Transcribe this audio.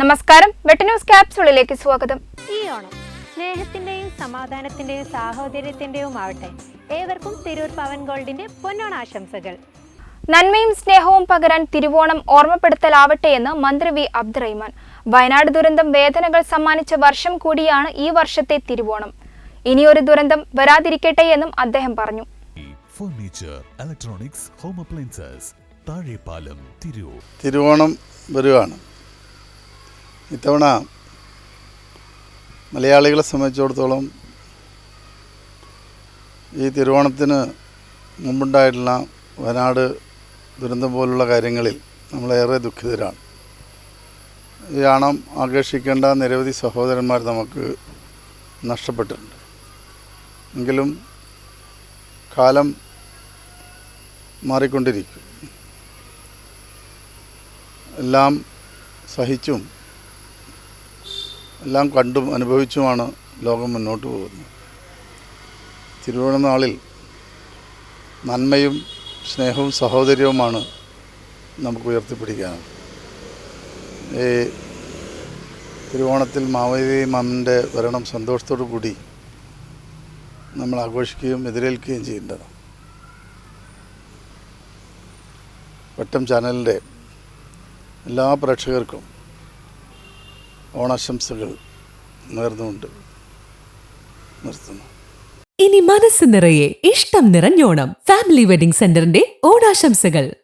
നമസ്കാരം. വെട്ട ന്യൂസ് ക്യാപ്സുളിലേക്ക് സ്വാഗതം. ഈ ഓണം സ്നേഹത്തിന്റെയും സമാധാനത്തിന്റെയും സാഹോദര്യത്തിന്റെയും ആവട്ടെ. ഏവർക്കും തിരൂർ പവൻ ഗോൾഡിന്റെ പൊന്നോണാശംസകൾ നന്മയും സ്നേഹവും പകരാൻ തിരുവോണം ഓർമ്മപ്പെടുത്തലാവട്ടെ എന്ന് മന്ത്രി വി അബ്ദുറഹിമാൻ. വയനാട് ദുരന്തം വേദനകൾ സമ്മാനിച്ച വർഷം കൂടിയാണ് ഈ വർഷത്തെ തിരുവോണം. ഇനിയൊരു ദുരന്തം വരാതിരിക്കട്ടെ എന്നും അദ്ദേഹം പറഞ്ഞു. Furniture electronics home appliances Thazhepalam Thiruvonam വരികയാണ് ഇത്തവണ മലയാളികളെ സംബന്ധിച്ചിടത്തോളം ഈ തിരുവോണത്തിന് മുമ്പുണ്ടായിട്ടുള്ള വയനാട് ദുരന്തം പോലുള്ള കാര്യങ്ങളിൽ നമ്മളേറെ ദുഃഖിതരാണ്. ഈ ആണം ആഘോഷിക്കേണ്ട നിരവധി സഹോദരന്മാർ നമുക്ക് നഷ്ടപ്പെട്ടിട്ടുണ്ട്. എങ്കിലും കാലം മാറിക്കൊണ്ടിരിക്കും. എല്ലാം സഹിച്ചും എല്ലാം കണ്ടും അനുഭവിച്ചുമാണ് ലോകം മുന്നോട്ട് പോകുന്നത്. തിരുവോണനാളിൽ നന്മയും സ്നേഹവും സഹോദര്യവുമാണ് നമുക്ക് ഉയർത്തിപ്പിടിക്കാൻ. ഈ തിരുവോണത്തിൽ മാവേലി മാമന്റെ വരണം സന്തോഷത്തോടു കൂടി നമ്മൾ ആഘോഷിക്കുകയും എതിരേൽക്കുകയും ചെയ്യേണ്ടതാണ് വട്ടം ചാനലിന്റെ എല്ലാ പ്രേക്ഷകർക്കും ഓണാശംസകൾ നേർന്നുകൊണ്ട് നിർത്തുന്നു. ഇനി മനസ്സ് നിറയെ ഇഷ്ടം നിറഞ്ഞോണം. ഫാമിലി വെഡിംഗ് സെന്ററിന്റെ ഓണാശംസകൾ.